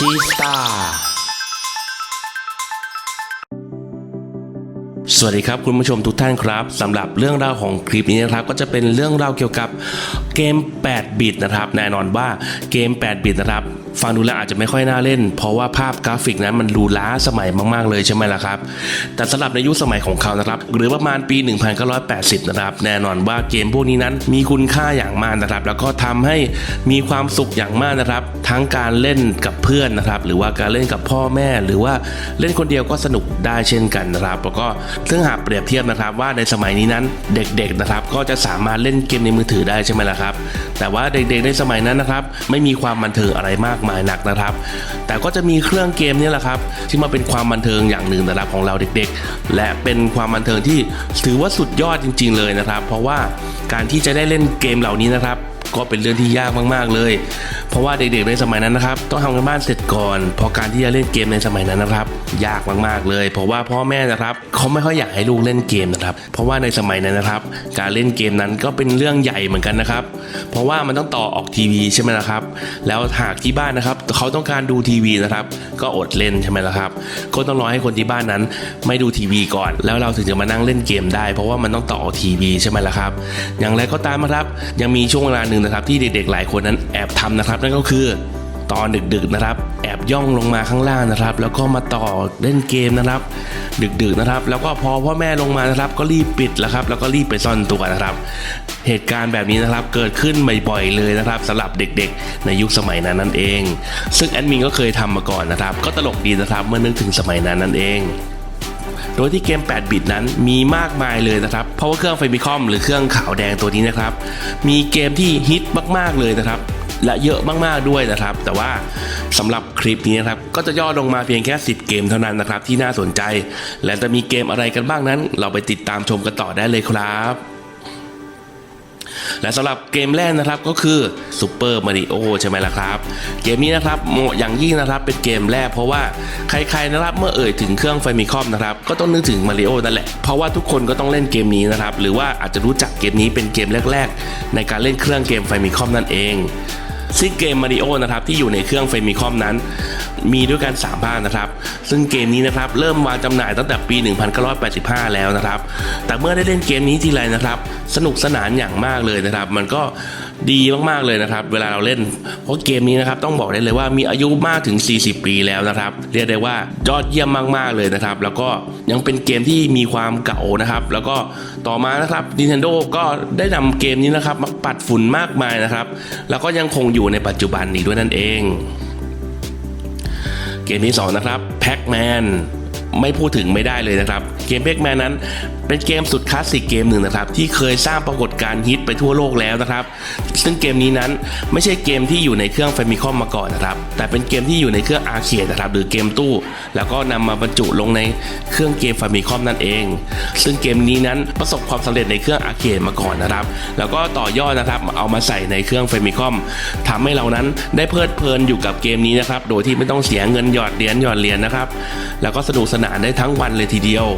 จี สวัสดีครับคุณผู้ชมทุกท่านครับสำหรับเรื่องราวของคลิปนี้นะครับ ก็จะเป็นเรื่องราวเกี่ยวกับเกม 8 บิตนะครับแน่นอนว่าเกม 8 บิตนะครับฟังดูแล้วอาจจะไม่ค่อยน่าเล่น เพราะว่าภาพกราฟิกนั้นมันดูล้าสมัยมาก ๆ เลยใช่ไหมล่ะครับ แต่สำหรับในยุคสมัยของเขานะครับ หรือประมาณปี 1980 นะครับ แน่นอนว่าเกมพวกนี้นั้นมีคุณค่าอย่างมากนะครับ แล้วก็ทำให้มีความสุขอย่างมากนะครับ ทั้งการเล่นกับเพื่อนนะครับ หรือว่าการเล่นกับพ่อแม่ หรือว่าเล่นคนเดียวก็สนุกได้เช่นกันนะครับ แล้วก็ซึ่งหากเปรียบเทียบนะครับว่าในสมัยนี้นั้นเด็กๆนะครับก็จะสามารถเล่นเกมในมือถือได้ใช่ไหมล่ะครับ แต่ว่าเด็กๆในสมัยนั้นนะครับไม่มีความบันเทิงอะไรมากมายนักนะครับ แต่ก็จะมีเครื่องเกมนี่แหละครับที่มาเป็นความบันเทิงอย่างหนึ่งนะครับของเราเด็กๆ และเป็นความบันเทิงที่ถือว่าสุดยอดจริง ๆ เลยนะครับ เพราะว่าการที่จะได้เล่นเกมเหล่านี้นะครับก็เป็นเรื่องที่ยากมากๆเลย เพราะว่าเด็กๆในสมัยนั้นนะครับต้องทำกันบ้านเสร็จก่อนเพราะการที่จะเล่นเกมในสมัยนั้นนะครับ ยากมากๆเลย เพราะว่าพ่อแม่นะครับเขาไม่ค่อยอยากให้ลูกเล่นเกมนะครับ เพราะว่าในสมัยนั้นนะครับ การเล่นเกมนั้นก็เป็นเรื่องใหญ่เหมือนกันนะครับ เพราะว่ามันต้องต่อออกทีวีใช่ไหมล่ะครับ แล้วหากที่บ้านนะครับเขาต้องการดูทีวีนะครับ ก็อดเล่นใช่ไหมล่ะครับ ก็ต้องรอให้คนที่บ้านนั้น ไม่ดูทีวีก่อน แล้วเราถึงจะมานั่งเล่นเกมได้ เพราะว่ามันต้องต่อออกทีวีใช่ไหมล่ะครับ อย่างไรก็ตามนะครับ ยังมีช่วงเวลาหนึ่งนะครับ ที่เด็กๆหลายคนนั้นแอบทำนะครับ นั่นก็คือ ตอนดึกๆนะครับ แอบย่องลงมาข้างล่างนะครับ แล้วก็มาต่อเล่นเกมนะครับ ดึกๆนะครับ แล้วก็พอพ่อแม่ลงมานะครับ ก็รีบปิดแล้วครับ แล้วก็รีบไปซ่อนตัวนะครับ เหตุการณ์แบบนี้นะครับเกิดขึ้นบ่อยๆเลยนะครับสำหรับเด็กๆ ในยุคสมัยนั้นนั่นเอง ซึ่งแอดมินก็เคยทำมาก่อนนะครับ ก็ตลกดีนะครับเมื่อนึกถึงสมัยนั้นนั่นเองโดยที่เกม 8 บิตนั้นมีมากมายเลยนะครับ เพราะว่าเครื่องไฟมิคอมหรือเครื่องขาวแดงตัวนี้นะครับ มีเกมที่ฮิตมาก ๆ เลยนะครับ และเยอะมากๆด้วยนะครับ แต่ว่าสำหรับคลิปนี้นะครับก็จะย่อลงมาเพียงแค่ 10 เกมเท่านั้นนะครับ ที่น่าสนใจ และจะมีเกมอะไรกันบ้างนั้น เราไปติดตามชมกันต่อได้เลยครับและสำหรับเกมแรกนะครับก็คือ Super Mario ใช่ไหมล่ะครับ เกมนี้นะครับเหมาะอย่างยิ่งนะครับเป็นเกมแรกเพราะว่าใครๆนะครับเมื่อเอ่ยถึงเครื่องไฟมิคอมนะครับก็ต้องนึกถึงมาริโอนั่นแหละ เพราะว่าทุกคนก็ต้องเล่นเกมนี้นะครับ หรือว่าอาจจะรู้จักเกมนี้เป็นเกมแรก ๆ ในการเล่นเครื่องเกมไฟมิคอมนั่นเอง ซึ่งเกมมาริโอนะครับที่อยู่ในเครื่องเฟมิคอมนั้น มีด้วยกัน3ภาคนะครับ ซึ่งเกมนี้นะครับเริ่มวางจำหน่ายตั้งแต่ปี 1985 แล้วนะครับ แต่เมื่อได้เล่นเกมนี้ทีไรนะครับ สนุกสนานอย่างมากเลยนะครับ มันก็ ดีมากๆเลยนะครับ เวลาเราเล่น เพราะเกมนี้นะครับต้องบอกได้เลยว่ามีอายุมากถึง 40 ปีแล้วนะครับ เรียกได้ว่ายอดเยี่ยมมากๆเลยนะครับ แล้วก็ยังเป็นเกมที่มีความเก่านะครับ แล้วก็ต่อมานะครับ Nintendo ก็ได้นำเกมนี้นะครับมาปัดฝุ่นมากมายนะครับ แล้วก็ยังคงอยู่ในปัจจุบันนี้ด้วยนั่นเอง เกมที่2นะครับ Pac-Man ไม่พูดถึงไม่ได้เลยนะครับ เกม Pac-Man นั้น เป็นเกมสุดคลาสสิกเกมหนึ่งนะครับที่เคยสร้างปรากฏการณ์ฮิตไปทั่วโลกแล้วนะครับ ซึ่งเกมนี้นั้นไม่ใช่เกมที่อยู่ในเครื่องแฟมิคอมมาก่อนนะครับ แต่เป็นเกมที่อยู่ในเครื่องอาร์เคดนะครับหรือเกมตู้ แล้วก็นำมาบรรจุลงในเครื่องเกมแฟมิคอมนั่นเอง ซึ่งเกมนี้นั้นประสบความสำเร็จในเครื่องอาร์เคดมาก่อนนะครับ แล้วก็ต่อยอดนะครับเอามาใส่ในเครื่องแฟมิคอมทำให้เรานั้นได้เพลิดเพลินอยู่กับเกมนี้นะครับโดยที่ไม่ต้องเสียเงินหยอดเหรียญหยอดเหรียญนะครับ แล้วก็สนุกสนานได้ทั้งวันเลยทีเดียว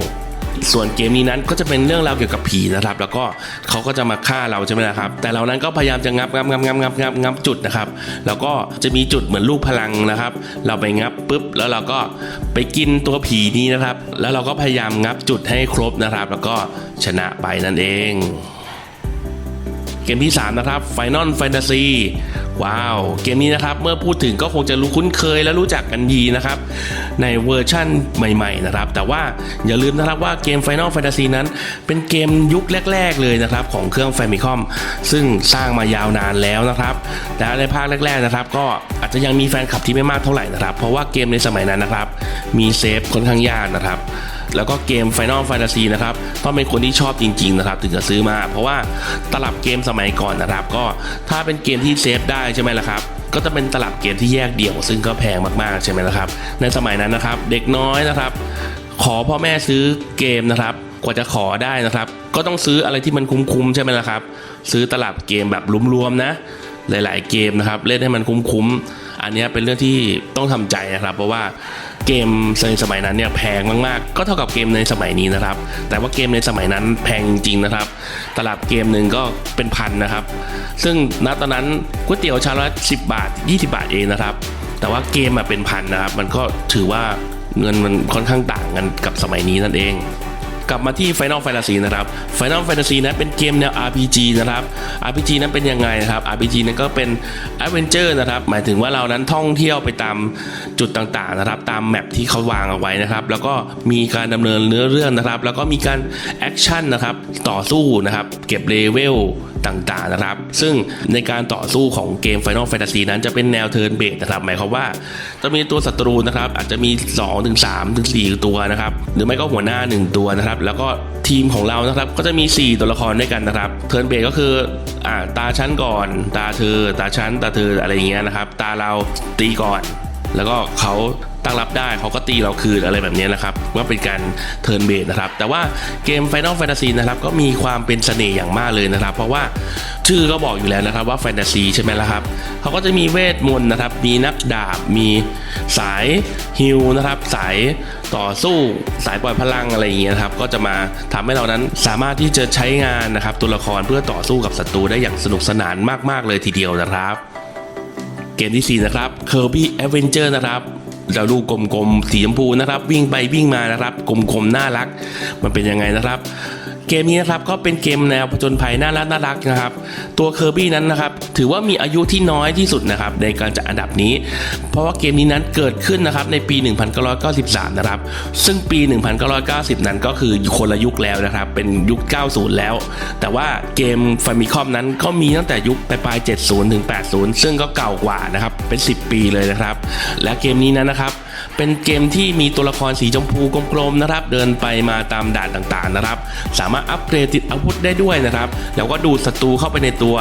ส่วนเกมนี้นั้นก็จะเป็นเรื่องราวเกี่ยวกับผีนะครับ แล้วก็เขาก็จะมาฆ่าเราใช่ไหมนะครับ แต่เรานั้นก็พยายามจะงับงับงับงับงับงับงับจุดนะครับ แล้วก็จะมีจุดเหมือนลูกพลังนะครับ เราไปงับปุ๊บแล้วเราก็ไปกินตัวผีนี้นะครับ แล้วเราก็พยายามงับจุดให้ครบนะครับ แล้วก็ชนะไปนั่นเอง เกมที่ 3 นะครับ Final Fantasy ว้าว เกมนี้นะครับ เมื่อพูดถึงก็คงจะรู้คุ้นเคยและรู้จักกันดีนะครับ ในเวอร์ชั่นใหม่ๆนะครับ แต่ว่าอย่าลืมนะครับว่าเกม Final Fantasy นั้น เป็นเกมยุคแรก ๆ เลยนะครับ ของเครื่อง Famicom ซึ่งสร้างมายาวนานแล้วนะครับแต่ในภาคแรก ๆนะครับ ก็อาจจะยังมีแฟนคลับที่ไม่มากเท่าไหร่นะครับ เพราะว่าเกมในสมัยนั้นนะครับ มีเซฟค่อนข้างยากนะครับ แล้วก็เกม Final Fantasy นะครับต้องเป็นคนที่ชอบจริง ๆ นะครับ ถึงจะซื้อมา เพราะว่าตลับเกมสมัยก่อนนะครับ ก็ถ้าเป็นเกมที่เซฟได้ใช่ไหมล่ะครับก็จะเป็นตลับเกมที่แยกเดี่ยว ซึ่งก็แพงมากๆใช่ไหมล่ะครับ ในสมัยนั้นนะครับ เด็กน้อยนะครับ ขอพ่อแม่ซื้อเกมนะครับกว่าจะขอได้นะครับ ก็ต้องซื้ออะไรที่มันคุ้มๆใช่ไหมล่ะครับ ซื้อตลับเกมแบบรวมๆนะ หลาย ๆ เกมนะครับ เล่นให้มันคุ้มๆ อันนี้เป็นเรื่องที่ต้องทำใจนะครับ เพราะว่าเกมในสมัยนั้นเนี่ยแพงมากๆ ก็เท่ากับเกมในสมัยนี้นะครับ แต่ว่าเกมในสมัยนั้นแพงจริงนะครับ ตลับเกมหนึ่งก็เป็นพันนะครับ ซึ่งณตอนนั้นก๋วยเตี๋ยวชามละ10 บาท 20 บาทเองนะครับ แต่ว่าเกมอะเป็นพันนะครับ มันก็ถือว่าเงินมันค่อนข้างต่างกันกับสมัยนี้นั่นเอง กลับมาที่ Final Fantasy นะครับ Final Fantasy นั้นเป็นเกมแนว RPG นะครับ RPG นั้นเป็นยังไงนะครับ RPG นั้นก็เป็น Adventure นะครับ หมายถึงว่าเรานั้นท่องเที่ยวไปตามจุดต่างๆนะครับ ตามแมปที่เขาวางเอาไว้นะครับ แล้วก็มีการดำเนินเนื้อเรื่องนะครับ แล้วก็มีการแอคชั่นนะครับ ต่อสู้นะครับ เก็บเลเวล ต่างๆนะครับ ซึ่งในการต่อสู้ของเกม Final Fantasy นั้นจะเป็นแนวเทิร์นเบสนะครับ หมายความว่าจะมีตัวศัตรูนะครับ อาจจะมี 2 ถึง 3 ถึง 4 ตัวนะครับ หรือไม่ก็หัวหน้า 1 ตัวนะครับ แล้วก็ทีมของเรานะครับ ก็จะมี 4 ตัวละครด้วยกันนะครับ เทิร์นเบสก็คืออ่าตาชั้นก่อน ตาเธอ ตาชั้น ตาเธออะไรอย่างเงี้ยนะครับ ตาเราตีก่อน แล้วก็เขาตั้งรับได้เขาก็ตีเราคืนอะไรแบบนี้นะครับว่าเป็นการเทิร์นเบสนะครับ แต่ว่าเกม Final Fantasy นะครับก็มีความเป็นเสน่ห์อย่างมากเลยนะครับ เพราะว่าชื่อก็บอกอยู่แล้วนะครับว่าแฟนตาซีใช่ไหมล่ะครับเขาก็จะมีเวทมนต์นะครับ มีนักดาบ มีสายฮิลนะครับ สายต่อสู้สายปล่อยพลังอะไรอย่างเงี้ยนะครับก็จะมาทำให้เรานั้นสามารถที่จะใช้งานนะครับตัวละครเพื่อต่อสู้กับศัตรูได้อย่างสนุกสนานมาก ๆ เลยทีเดียวนะครับ เกมที่ 4 นะครับ Kirby Adventure นะครับเราลูกกลมๆสีชมพูนะครับ วิ่งไปวิ่งมานะครับ กลมๆน่ารัก มันเป็นยังไงนะครับ เกมนี้นะครับก็เป็นเกมแนวผจญภัยน่ารักน่ารักนะครับ ตัวเคอร์บี้นั้นนะครับถือว่ามีอายุที่น้อยที่สุดนะครับในการจัดอันดับนี้ เพราะว่าเกมนี้นั้นเกิดขึ้นนะครับในปี 1993 นะครับ ซึ่งปี 1990 นั้นก็คือคนละยุคแล้วนะครับ เป็นยุค 90 แล้ว แต่ว่าเกมฟามิคอมนั้นก็มีตั้งแต่ยุคปลาย 70 ถึง 80 ซึ่งก็เก่ากว่านะครับเป็น 10 ปีเลยนะครับ และเกมนี้นั้นนะครับเป็นเกมที่มีตัวละครสีชมพูกลมๆนะครับ เดินไปมาตามด่านต่างๆนะครับ สามารถอัปเกรดติดอาวุธได้ด้วยนะครับ แล้วก็ดูดศัตรูเข้าไปในตัว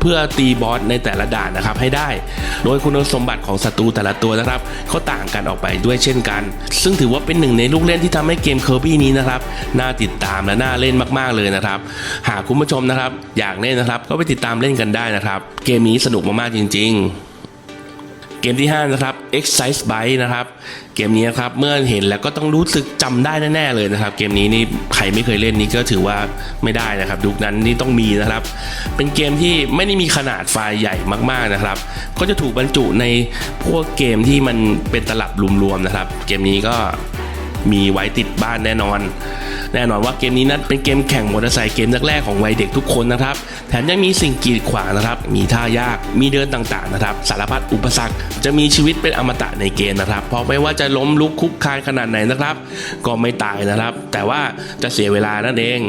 เพื่อตีบอสในแต่ละด่านนะครับให้ได้ โดยคุณสมบัติของศัตรูแต่ละตัวนะครับเขาต่างกันออกไปด้วยเช่นกัน ซึ่งถือว่าเป็นหนึ่งในลูกเล่นที่ทำให้เกมเคอร์บี้นี้นะครับน่าติดตามและน่าเล่นมากๆเลยนะครับ หากคุณผู้ชมนะครับ อยากเล่นนะครับ ก็ไปติดตามเล่นกันได้นะครับ เกมนี้สนุกมากๆจริง ๆ เกมที่ 5 นะครับ Exercise Bike นะครับ เกมนี้นะครับเมื่อเห็นแล้วก็ต้องรู้สึกจำได้แน่ๆเลยนะครับ เกมนี้นี่ใครไม่เคยเล่นนี่ก็ถือว่าไม่ได้นะครับยุคนั้นนี่ต้องมีนะครับ เป็นเกมที่ไม่ได้มีขนาดไฟล์ใหญ่มากๆนะครับ ก็จะถูกบรรจุในพวกเกมที่มันเป็นตลับรวมๆนะครับ เกมนี้ก็มีไว้ติดบ้านแน่นอน แน่นอนว่าเกมนี้นั้นเป็นเกมแข่งมอเตอร์ไซค์เกมแรกๆของวัยเด็กทุกคนนะครับ แถมยังมีสิ่งกีดขวางนะครับ มีท่ายาก มีเดินต่างๆนะครับ สารพัดอุปสรรค จะมีชีวิตเป็นอมตะในเกมนะครับ เพราะไม่ว่าจะล้มลุกคลุกคลานขนาดไหนนะครับ ก็ไม่ตายนะครับ แต่ว่าจะเสียเวลานั่นเอง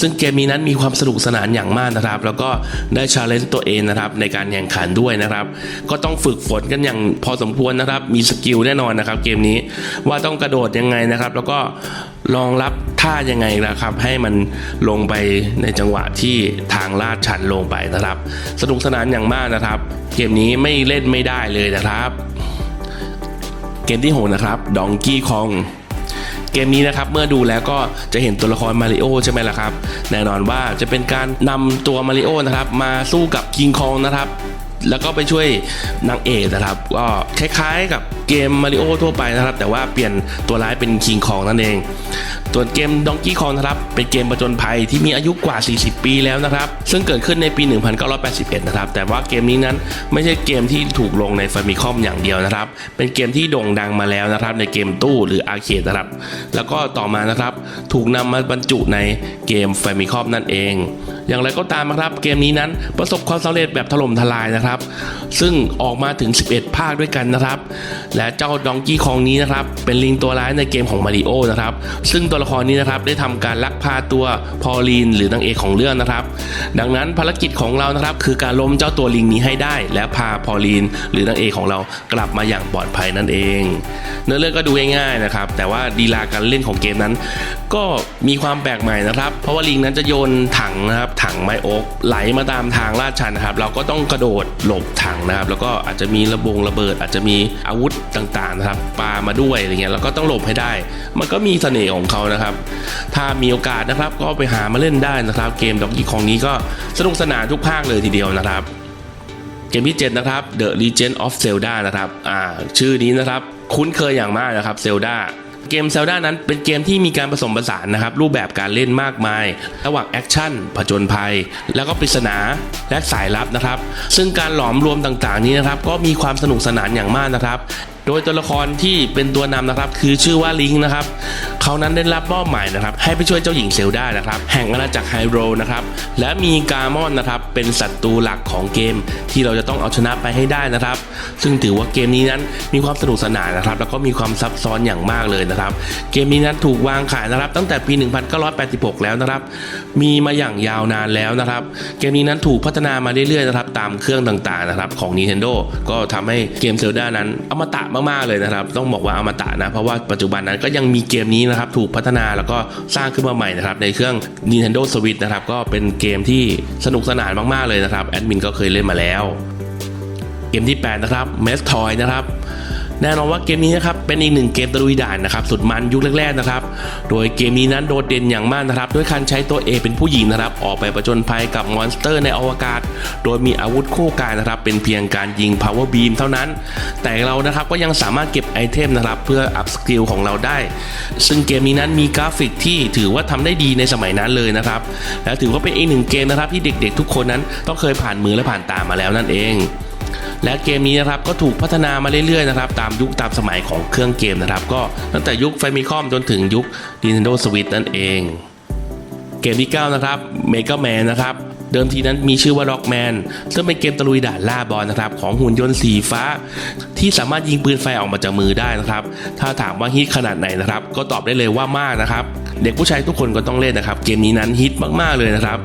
ซึ่งเกมนี้นั้นมีความสนุกสนานอย่างมากนะครับ แล้วก็ได้ชาเลนจ์ตัวเองนะครับในการแข่งขันด้วยนะครับ ก็ต้องฝึกฝนกันอย่างพอสมควรนะครับ มีสกิลแน่นอนนะครับ เกมนี้ว่าต้องกระโดดยังไงนะครับ แล้วก็ รองรับท่ายังไงนะครับ ให้มันลงไปในจังหวะที่ทางลาดชันลงไปนะครับ สนุกสนานอย่างมากนะครับ เกมนี้ไม่เล่นไม่ได้เลยนะครับ เกมที่หกนะครับ Donkey Kong เกมนี้นะครับเมื่อดูแล้วก็จะเห็นตัวละครมาริโอใช่ไหมล่ะครับ แน่นอนว่าจะเป็นการนำตัวมาริโอนะครับมาสู้กับคิงคองนะครับ แล้วก็ไปช่วยนางเอกนะครับ ก็คล้ายๆกับเกมมาริโอทั่วไปนะครับ แต่ว่าเปลี่ยนตัวร้ายเป็นคิงคองนั่นเอง ส่วนเกมดองกี้คองนะครับเป็นเกมประจนภัยที่มีอายุกว่า 40 ปีแล้วนะครับ ซึ่งเกิดขึ้นในปี 1981 นะครับ แต่ว่าเกมนี้นั้นไม่ใช่เกมที่ถูกลงในฟามิคอมอย่างเดียวนะครับ เป็นเกมที่โด่งดังมาแล้วนะครับ ในเกมตู้หรืออาร์เคดนะครับ แล้วก็ต่อมานะครับถูกนำมาบรรจุในเกมฟามิคอมนั่นเอง อย่างไรก็ตามนะครับเกมนี้นั้นประสบความสำเร็จแบบถล่มทลายนะครับ ซึ่งออกมาถึง 11 ภาคด้วยกันนะครับ และเจ้าดองกี้คองนี้นะครับเป็นลิงตัวร้ายในเกมของมาริโอนะครับซึ่งตัวละครนี้นะครับได้ทำการลักพาตัวพอลีนหรือนางเอกของเรื่องนะครับ ดังนั้นภารกิจของเรานะครับ คือการล้มเจ้าตัวลิงนี้ให้ได้ และพาพอลีนหรือนางเอกของเรากลับมาอย่างปลอดภัยนั่นเอง เนื้อเรื่องก็ดูง่ายๆนะครับแต่ว่าดีลาการเล่นของเกมนั้น ก็มีความแปลกใหม่นะครับ เพราะว่าลิงนั้นจะโยนถังนะครับ ถังไม้อกไหลมาตามทางลาดชันนะครับ เราก็ต้องกระโดดหลบถังนะครับ แล้วก็อาจจะมีระบงระเบิด อาจจะมีอาวุธต่างๆนะครับปามาด้วยอะไรเงี้ยแล้วก็ต้องหลบให้ได้ มันก็มีเสน่ห์ของเขานะครับ ถ้ามีโอกาสนะครับก็ไปหามาเล่นได้นะครับ เกมดอกกี้ของนี้ก็สนุกสนานทุกภาคเลยทีเดียวนะครับเกมที่ 7 นะครับ The Legend of Zelda นะครับ อ่า ชื่อนี้นะครับ คุ้นเคยอย่างมากนะครับ Zelda เกมเซลดานั้นเป็นเกมที่มีการผสมผสานนะครับ รูปแบบการเล่นมากมาย ระหว่างแอคชั่นผจญภัย แล้วก็ปริศนาและสายลับนะครับ ซึ่งการหลอมรวมต่างๆนี้นะครับ ก็มีความสนุกสนานอย่างมากนะครับโดยตัวละครที่เป็นตัวนำนะครับ คือชื่อว่าลิงนะครับเขานั้นได้รับมอบหมายนะครับ ให้ไปช่วยเจ้าหญิงเซลดานะครับ แห่งอาณาจักรไฮโรนะครับและมีกามอนนะครับ เป็นศัตรูหลักของเกม ที่เราจะต้องเอาชนะไปให้ได้นะครับ ซึ่งถือว่าเกมนี้นั้นมีความสนุกสนานนะครับ แล้วก็มีความซับซ้อนอย่างมากเลยนะครับ เกมนี้นั้นถูกวางขายนะครับ ตั้งแต่ปี 1986 แล้วนะครับ มีมาอย่างยาวนานแล้วนะครับ เกมนี้นั้นถูกพัฒนามาเรื่อยๆนะครับตามเครื่องต่างๆนะครับของ Nintendo ก็ทำให้เกม Zelda นั้นอมตะมากๆเลยนะครับ ต้องบอกว่าอมตะนะ เพราะว่าปัจจุบันนั้นก็ยังมีเกมนี้นะครับถูกพัฒนาแล้วก็สร้างขึ้นมาใหม่นะครับในเครื่อง Nintendo Switch นะครับก็เป็นเกมที่สนุกสนานมากๆเลยนะครับแอดมินก็เคยเล่นมาแล้ว เกมที่ 8 นะครับ m e s t o y นะครับ แน่นอนว่าเกมนี้นะครับเป็นอีกหนึ่งเกมตะลุยด่านนะครับสุดมันยุคแรกๆนะครับ โดยเกมนี้นั้นโดดเด่นอย่างมากนะครับด้วยการใช้ตัวเอเป็นผู้หญิงนะครับ ออกไปประจนภัยกับมอนสเตอร์ในอวกาศ โดยมีอาวุธคู่กายนะครับ เป็นเพียงการยิง power beam เท่านั้น แต่เรานะครับก็ยังสามารถเก็บไอเทมนะครับเพื่ออัพสกิลของเราได้ ซึ่งเกมนี้นั้นมีกราฟิกที่ถือว่าทำได้ดีในสมัยนั้นเลยนะครับและถือว่าเป็นอีกหนึ่งเกมนะครับที่เด็กๆ ทุกคนนั้นต้องเคยผ่านมือและผ่านตามาแล้วนั่นเอง และเกมนี้นะครับก็ถูกพัฒนามาเรื่อยๆนะครับตามยุคตามสมัยของเครื่องเกมนะครับก็ตั้งแต่ยุคไฟมิคอมจนถึงยุค Nintendo Switch นั่นเอง เกมที่ 9 นะครับ Mega Man นะครับ เดิมทีนั้นมีชื่อว่า Rockman ซึ่งเป็นเกมตะลุยด่านล่าบอลนะครับ ของหุ่นยนต์สีฟ้า ที่สามารถยิงปืนไฟออกมาจากมือได้นะครับ ถ้าถามว่าฮิตขนาดไหนนะครับ ก็ตอบได้เลยว่ามากนะครับเด็กผู้ชายทุกคนก็ต้องเล่นนะครับ เกมนี้นั้นฮิตมากๆเลยนะครับ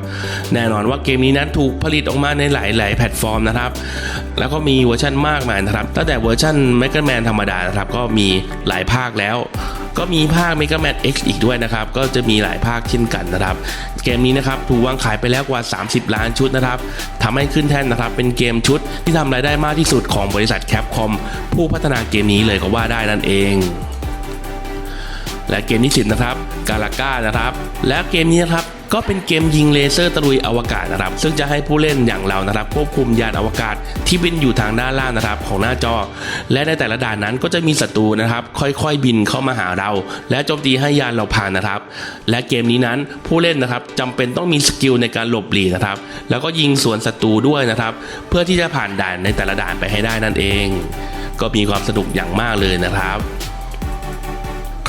แน่นอนว่าเกมนี้นั้นถูกผลิตออกมาในหลาย ๆ แพลตฟอร์มนะครับ แล้วก็มีเวอร์ชันมากมายนะครับ ตั้งแต่เวอร์ชัน Mega Man ธรรมดานะครับ ก็มีหลายภาคแล้ว ก็มีภาค Mega Man X อีกด้วยนะครับ ก็จะมีหลายภาคเช่นกันนะครับ เกมนี้นะครับถูกวางขายไปแล้วกว่า 30 ล้านชุดนะครับทำให้ขึ้นแท่นนะครับ เป็นเกมชุดที่ทำรายได้มากที่สุดของบริษัท Capcom ผู้พัฒนาเกมนี้เลยก็ว่าได้นั่นเองและเกมที่10นะครับ กาลาก้านะครับ และเกมนี้นะครับ ก็เป็นเกมยิงเลเซอร์ตะลุยอวกาศนะครับ ซึ่งจะให้ผู้เล่นอย่างเรานะครับ ควบคุมยานอวกาศที่บินอยู่ทางด้านล่างนะครับของหน้าจอ และในแต่ละด่านนั้นก็จะมีศัตรูนะครับ ค่อยๆบินเข้ามาหาเรา และโจมตีให้ยานเราผ่านนะครับ และเกมนี้นั้นผู้เล่นนะครับจำเป็นต้องมีสกิลในการหลบหลีกนะครับ แล้วก็ยิงสวนศัตรูด้วยนะครับ เพื่อที่จะผ่านด่านในแต่ละด่านไปให้ได้นั่นเอง ก็มีความสนุกอย่างมากเลยนะครับ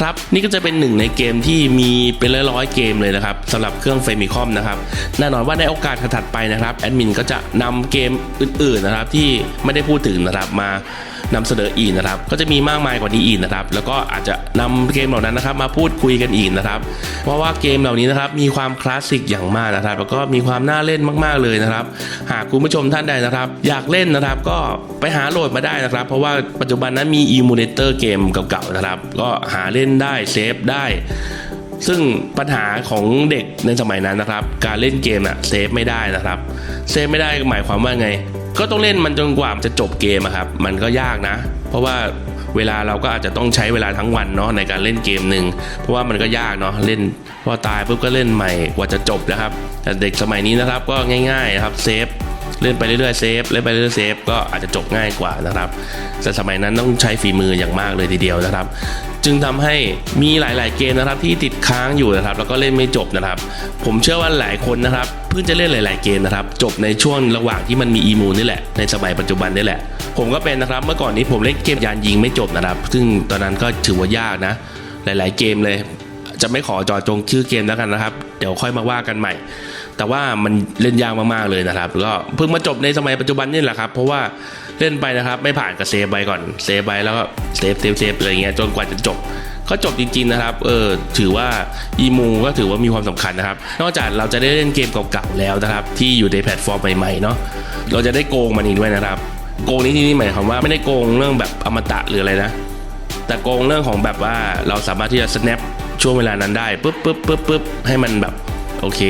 ครับนี่ก็จะเป็นหนึ่งในเกมที่มีเป็นร้อยๆเกมเลยนะครับสำหรับเครื่องเฟมิคอมนะครับแน่นอนว่าในโอกาสถัดไปนะครับแอดมินก็จะนำเกมอื่นๆนะครับที่ไม่ได้พูดถึงนะครับมา นำเสนออีกนะครับ ก็จะมีมากมายกว่านี้อีกนะครับ แล้วก็อาจจะนำเกมเหล่านั้นนะครับ มาพูดคุยกันอีกนะครับ เพราะว่าเกมเหล่านี้นะครับมีความคลาสสิกอย่างมากนะครับ แล้วก็มีความน่าเล่นมาก ๆเลยนะครับ หากคุณผู้ชมท่านใดนะครับ อยากเล่นนะครับ ก็ไปหาโหลดมาได้นะครับ เพราะว่าปัจจุบันนั้นมีอีมูเลเตอร์เกมเก่าๆนะครับ ก็หาเล่นได้เซฟได้ ซึ่งปัญหาของเด็กในสมัยนั้นนะครับ การเล่นเกมอะเซฟไม่ได้นะครับ เซฟไม่ได้หมายความว่าไง ก็ต้องเล่นมันจนกว่ามจะจบเกมอะครับ มันก็ยากนะ เพราะว่าเวลาเราก็อาจจะต้องใช้เวลาทั้งวันเนาะในการเล่นเกมหนึ่งเพราะว่ามันก็ยากเนาะเล่นพอตายปุ๊บก็เล่นใหม่กว่าจะจบนะครับแต่เด็กสมัยนี้นะครับก็ง่ายๆนะครับเซฟ เล่นไปเรื่อยๆเซฟเล่นไปเรื่อยๆเซฟก็อาจจะจบง่ายกว่านะครับแต่สมัยนั้นต้องใช้ฝีมืออย่างมากเลยทีเดียวนะครับ จึงทำให้มีหลาย ๆ เกมนะครับที่ติดค้างอยู่นะครับ แล้วก็เล่นไม่จบนะครับ ผมเชื่อว่าหลายคนนะครับเพิ่งจะเล่นหลาย ๆ เกมนะครับ จบในช่วงระหว่างที่มันมีอีมูนี่แหละในสมัยปัจจุบันนี่แหละ ผมก็เป็นนะครับเมื่อก่อนนี้ผมเล่นเกมยานยิงไม่จบนะครับ ซึ่งตอนนั้นก็ถือว่ายากนะ หลาย ๆ เกมเลย จะไม่ขอจอดจงชื่อเกมแล้วกันนะครับ เดี๋ยวค่อยมาว่ากันใหม่ แต่ว่ามันเล่นยากมากๆเลยนะครับก็เพิ่งมาจบในสมัยปัจจุบันนี่แหละครับ เพราะว่าเล่นไปนะครับ ไม่ผ่านก็เซฟไปก่อนเซฟไปแล้วก็เซฟเซฟเซฟอะไรเงี้ยจนกว่าจะจบก็จบจริงๆนะครับ เออ ถือว่าอีมูก็ถือว่ามีความสำคัญนะครับ นอกจากเราจะได้เล่นเกมเก่าๆแล้วนะครับ ที่อยู่ในแพลตฟอร์มใหม่ๆเนาะ เราจะได้โกงมันอีกด้วยนะครับ โกงนี้ที่นี่หมายความว่าไม่ได้โกงเรื่องแบบอมตะหรืออะไรนะ แต่โกงเรื่องของแบบว่าเราสามารถที่จะ snap ช่วงเวลานั้นได้ปุ๊บปุ๊บปุ๊บปุ๊บให้มันแบบโอเค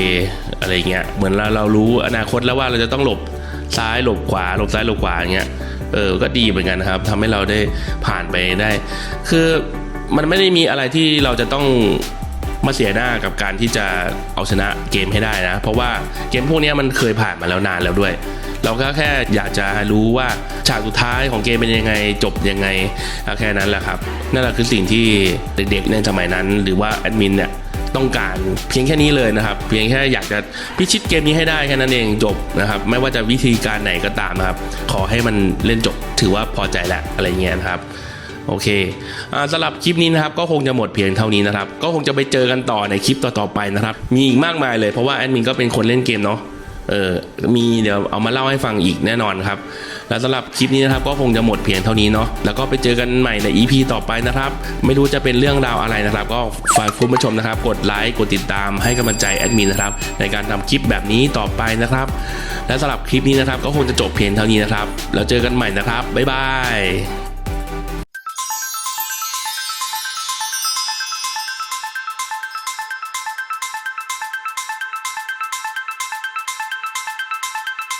อะไรเงี้ยเหมือนเราเรารู้อนาคตแล้วว่าเราจะต้องหลบซ้ายหลบขวาหลบซ้ายหลบขวาอย่างเงี้ยเออก็ดีเหมือนกันนะครับทำให้เราได้ผ่านไปได้ คือมันไม่ได้มีอะไรที่เราจะต้องมาเสียหน้ากับการที่จะเอาชนะเกมให้ได้นะ เพราะว่าเกมพวกนี้มันเคยผ่านมาแล้วนานแล้วด้วย เราก็แค่อยากจะรู้ว่าฉากสุดท้ายของเกมเป็นยังไงจบยังไงแค่นั้นแหละครับนั่นแหละคือสิ่งที่เด็กๆในสมัยนั้น หรือว่าแอดมินเนี่ย ต้องการเพียงแค่นี้เลยนะครับ เพียงแค่อยากจะพิชิตเกมนี้ให้ได้แค่นั้นเองจบนะครับ ไม่ว่าจะวิธีการไหนก็ตามนะครับ ขอให้มันเล่นจบถือว่าพอใจแล้วอะไรเงี้ยนะครับโอเคสำหรับคลิปนี้นะครับก็คงจะหมดเพียงเท่านี้นะครับ ก็คงจะไปเจอกันต่อในคลิปต่อๆไปนะครับ มีอีกมากมายเลยเพราะว่าแอดมินก็เป็นคนเล่นเกมเนาะ เออมีเดี๋ยวเอามาเล่าให้ฟังอีกแน่นอนครับ แล้วสำหรับคลิปนี้นะครับก็คงจะหมดเพียงเท่านี้เนาะแล้วก็ไปเจอกันใหม่ใน EP ต่อไปนะครับ ไม่รู้จะเป็นเรื่องราวอะไรนะครับ ก็ฝากคุณผู้ชมนะครับ กดไลค์กดติดตามให้กำลังใจแอดมินนะครับ ในการทำคลิปแบบนี้ต่อไปนะครับ และสำหรับคลิปนี้นะครับ ก็คงจะจบเพียงเท่านี้นะครับ แล้วเจอกันใหม่นะครับบ๊ายบาย